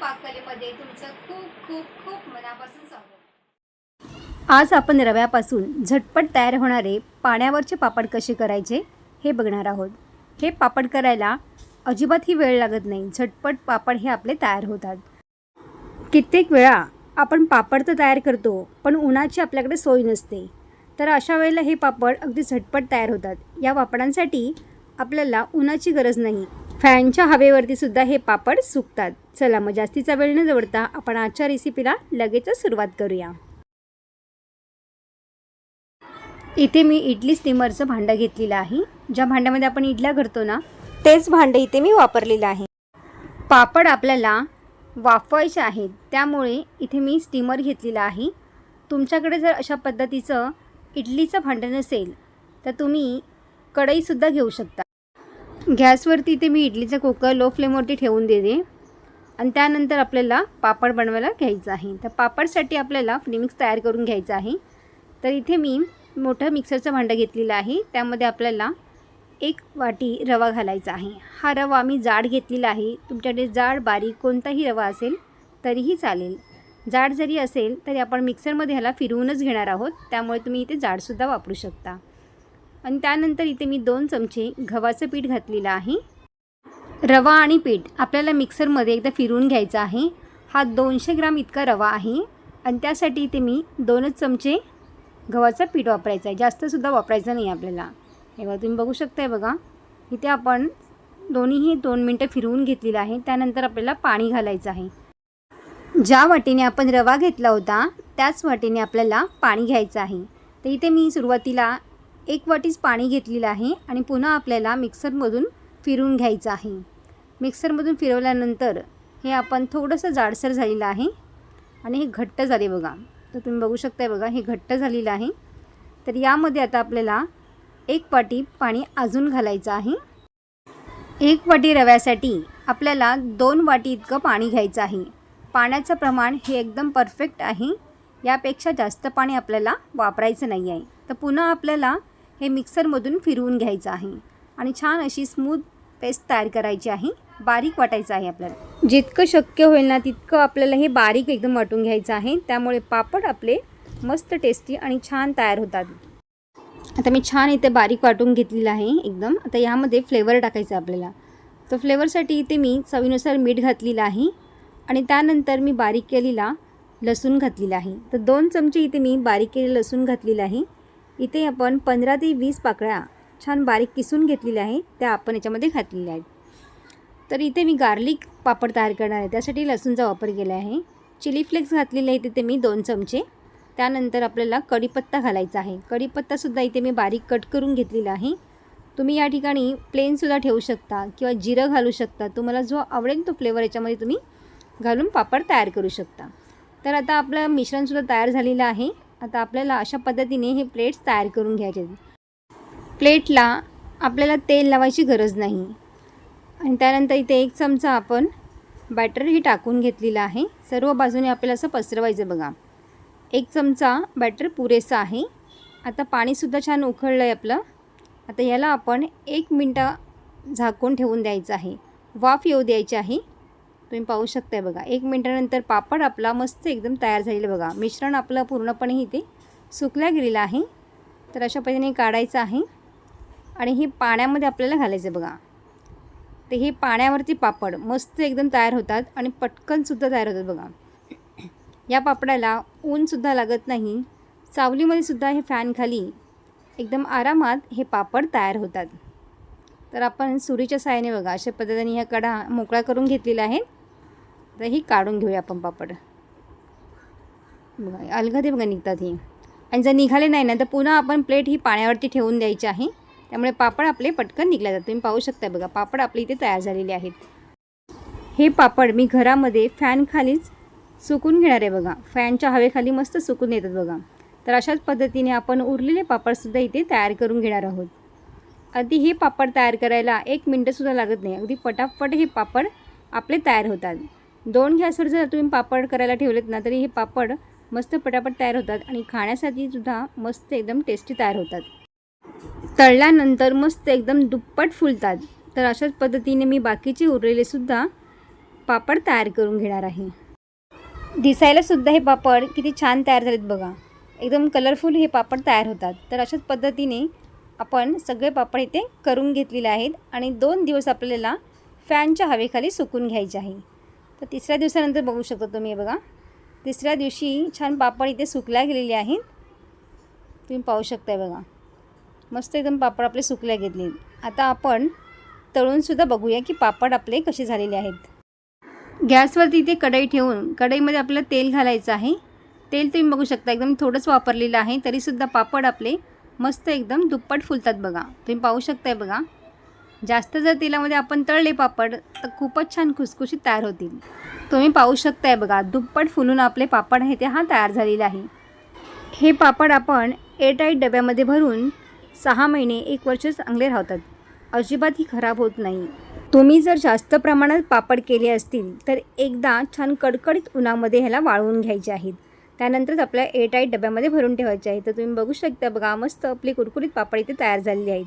पाककलेमध्ये तुमचं खूप खूप खूप मनापासून स्वागत. आज आपण रव्यापासून झटपट तयार होणारे पाण्यावरचे पापड कसे करायचे हे बघणार आहोत. हे पापड करायला अजिबातही वेळ लागत नाही. झटपट पापड हे आपले तयार होतात. कित्येक वेळा आपण पापड तर तयार करतो पण उन्हाची आपल्याकडे सोय नसते. तर अशा वेळेला हे पापड अगदी झटपट तयार होतात. या पापडांसाठी आपल्याला उन्हाची गरज नाही. फॅनच्या हवेवरती सुद्धा हे पापड सुकतात. चला मग जास्तीचा वेळ न जवळता आपण आजच्या रेसिपीला लगेचच सुरुवात करूया. इथे मी इडली स्टीमरचं भांडं घेतलेलं आहे. ज्या भांड्यामध्ये आपण इडल्या करतो ना तेच भांडं इथे मी वापरलेलं आहे. पापड आपल्याला वाफवायचे आहेत. त्यामुळे इथे मी स्टीमर घेतलेलं आहे. तुमच्याकडे जर अशा पद्धतीचं इडलीचं भांडं नसेल तर तुम्ही कढईसुद्धा घेऊ शकता. गॅसवरती इथे मी इडलीचा कुकर लो फ्लेमवरती ठेवून देते. आणि त्यानंतर आपल्याला पापड बनवायला घ्यायचं आहे. तर पापडसाठी आपल्याला फ्रीमिक्स तयार करून घ्यायचं आहे. तर इथे मी मोठं मिक्सरचं भांडं घेतलेलं आहे. त्यामध्ये आपल्याला एक वाटी रवा घालायचा आहे. हा रवा मी जाड घेतलेला आहे. तुमच्याकडे जाड बारीक कोणताही रवा असेल तरीही चालेल. जाड जरी असेल तरी आपण मिक्सरमध्ये ह्याला फिरवूनच घेणार आहोत. त्यामुळे तुम्ही इथे जाडसुद्धा वापरू शकता. आणि त्यानंतर इथे मी दोन चमचे गव्हाचं पीठ घातलेलं आहे. रवा आणि पीठ आपल्याला मिक्सरमध्ये एकदा फिरवून घ्यायचा आहे. हा दोनशे ग्राम इतका रवा आहे. आणि त्यासाठी इथे मी दोनच चमचे गव्हाचं पीठ वापरायचं आहे. जास्तसुद्धा वापरायचं नाही आपल्याला. हे बघा तुम्ही बघू शकताय बघा. इथे आपण दोन्हीही दोन मिनटं फिरवून घेतलेलं आहे. त्यानंतर आपल्याला पाणी घालायचं आहे. ज्या वाटीने आपण रवा घेतला होता त्याच वाटीने आपल्याला पाणी घ्यायचं आहे. तर इथे मी सुरुवातीला एक वाटीच पाणी घेतलेलं आहे आणि पुन्हा आपल्याला मिक्सरमधून फिरून घ्यायचं आहे. मिक्सरमधून फिरवल्यानंतर हे आपण थोडंसं जाडसर झालेलं आहे आणि हे घट्ट झाले बघा. तर तुम्ही बघू शकताय बघा हे घट्ट झालेलं आहे. तर यामध्ये आता आपल्याला एक वाटी पाणी अजून घालायचं आहे. एक वाटी रव्यासाठी आपल्याला दोन वाटी इतकं पाणी घ्यायचं आहे. पाण्याचं प्रमाण हे एकदम परफेक्ट आहे. यापेक्षा जास्त पाणी आपल्याला वापरायचं नाही आहे तर पुन्हा आपल्याला हे मिक्सरमधून फिरवून घ्यायचं आहे. आणि छान अशी स्मूथ पेस्ट तयार करायची आहे. बारीक वाटायचं आहे आपल्याला. जितकं शक्य होईल ना तितकं आपल्याला हे बारीक एकदम वाटून घ्यायचं आहे. त्यामुळे पापड आपले मस्त टेस्टी आणि छान तयार होतात. आता मी छान इथे बारीक वाटून घेतलेलं आहे एकदम. आता यामध्ये फ्लेवर टाकायचं आहे आपल्याला. तर फ्लेवरसाठी इथे मी चवीनुसार मीठ घातलेलं आहे. आणि त्यानंतर मी बारीक केलेला लसूण घातलेला आहे. तर दोन चमचे इथे मी बारीक केलेलं लसूण घातलेलं आहे. इथे आपण पंधरा ते वीस पाकळ्या छान बारीक किसून घेतलेल्या आहे त्या आपण याच्यामध्ये घातलेल्या आहेत. तर इथे मी गार्लिक पापड तयार करणार आहे त्यासाठी लसूणचा वापर केला आहे. चिली फ्लेक्स घातलेले आहे तिथे मी दोन चमचे. त्यानंतर आपल्याला कढीपत्ता घालायचा आहे. कढीपत्तासुद्धा इथे मी बारीक कट करून घेतलेला आहे. तुम्ही या ठिकाणी प्लेनसुद्धा ठेवू शकता किंवा जिरं घालू शकता. तुम्हाला जो आवडेल तो फ्लेवर याच्यामध्ये तुम्ही घालून पापड तयार करू शकता. तर आता आपलं मिश्रणसुद्धा तयार झालेलं आहे. आता आपल्याला अशा पद्धतीने हे प्लेट्स तयार करून घ्यायचे प्लेटला आपल्याला तेल लावायची गरज नाही. आणि त्यानंतर इथे एक चमचा आपण बॅटरही टाकून घेतलेला आहे. सर्व बाजूने आपल्याला असं पसरवायचं बघा. एक चमचा बॅटर पुरेसा आहे. आता पाणीसुद्धा छान उकळलं आहे आपलं. आता याला आपण एक मिनटं झाकून ठेवून द्यायचं आहे. वाफ येऊ द्यायची आहे. तुम्ही पाहू शकताय बघा. एक मिनटानंतर पापड आपला मस्त एकदम तयार झालेलं बघा. मिश्रण आपलं पूर्णपणे इथे सुकल्या गेलेलं आहे. तर अशा पद्धतीने काढायचं आहे. आणि हे पाण्यामध्ये आपल्याला घालायचं बघा. ते हे पाण्यावरती पापड मस्त एकदम तयार होतात आणि पटकनसुद्धा तयार होतात बघा. या पापडाला ऊनसुद्धा लागत नाही. सावलीमध्ये सुद्धा हे फॅनखाली एकदम आरामात हे पापड तयार होतात. तर आपण सुरीच्या साहाय्याने बघा अशा पद्धतीने ह्या कडा मोकळा करून घेतलेला आहे तर ही काढून घेऊया आपण पापड. बघा अलगदे बघा निघतात ही. आणि जर निघाले नाही ना तर पुन्हा आपण प्लेट ही पाण्यावरती ठेवून द्यायची आहे. त्यामुळे पापड आपले पटकन निघल्या जातात. तुम्ही पाहू शकता बघा पापड आपले इथे तयार झालेले आहेत. हे पापड मी घरामध्ये फॅनखालीच सुकून घेणार आहे बघा. फॅनच्या हवेखाली मस्त सुकून येतात बघा. तर अशाच पद्धतीने आपण उरलेले पापडसुद्धा इथे तयार करून घेणार आहोत. अगदी हे पापड तयार करायला एक मिनटंसुद्धा लागत नाही. अगदी पटापट हे पापड आपले तयार होतात. दोन गॅसवर जर तुम्ही पापड करायला ठेवलेत ना तरी हे पापड मस्त पटापट तयार होतात आणि खाण्यासाठी सुद्धा मस्त एकदम टेस्टी तयार होतात. तळल्यानंतर मस्त एकदम दुप्पट फुलतात. तर अशाच पद्धतीने मी बाकीचे उरलेले सुद्धा पापड तयार करून घेणार आहे. दिसायला सुद्धा हे पापड किती छान तयार झालेत बघा. एकदम कलरफुल हे पापड तयार होतात. तर अशाच पद्धतीने आपण सगळे पापड इथे करून घेतलेले आहेत आणि दोन दिवस आपल्याला फॅनच्या हवेखाली सुकून घ्यायचे आहे. तर तिसऱ्या दिवसानंतर बघू शकता तुम्ही हे बघा. तिसऱ्या दिवशी छान पापड इथे सुकल्या गेलेले आहेत. तुम्ही पाहू शकताय बघा. मस्त एकदम पापड आपले सुकल्या घेतले आता आपण तळूनसुद्धा बघूया की पापड आपले कसे झालेले आहेत. गॅसवरती इथे कढई ठेवून कढईमध्ये आपल्याला तेल घालायचं आहे. तेल तुम्ही बघू शकता एकदम थोडंच वापरलेलं आहे तरीसुद्धा पापड आपले मस्त एकदम दुप्पट फुलतात बघा. तुम्ही पाहू शकताय बघा. जास्त जर तेलामध्ये आपण तळले पापड तर खूपच छान खुसखुशीत तयार होतील. तुम्ही पाहू शकताय बघा दुप्पट फुलून आपले पापड आहे ते हा तयार झालेला आहे. हे पापड आपण एअरटाईट डब्यामध्ये भरून सहा महिने एक वर्ष चांगले राहतात. अजिबात ही खराब होत नाही. तुम्ही जर जास्त प्रमाणात पापड केले असतील तर एकदा छान कडकडीत उन्हामध्ये ह्याला वाळवून घ्यायचे आहेत. त्यानंतरच आपल्या एअरटाईट डब्यामध्ये भरून ठेवायचे आहे. तर तुम्ही बघू शकता बघा मस्त आपली कुरकुरीत पापड इथे तयार झालेली आहेत.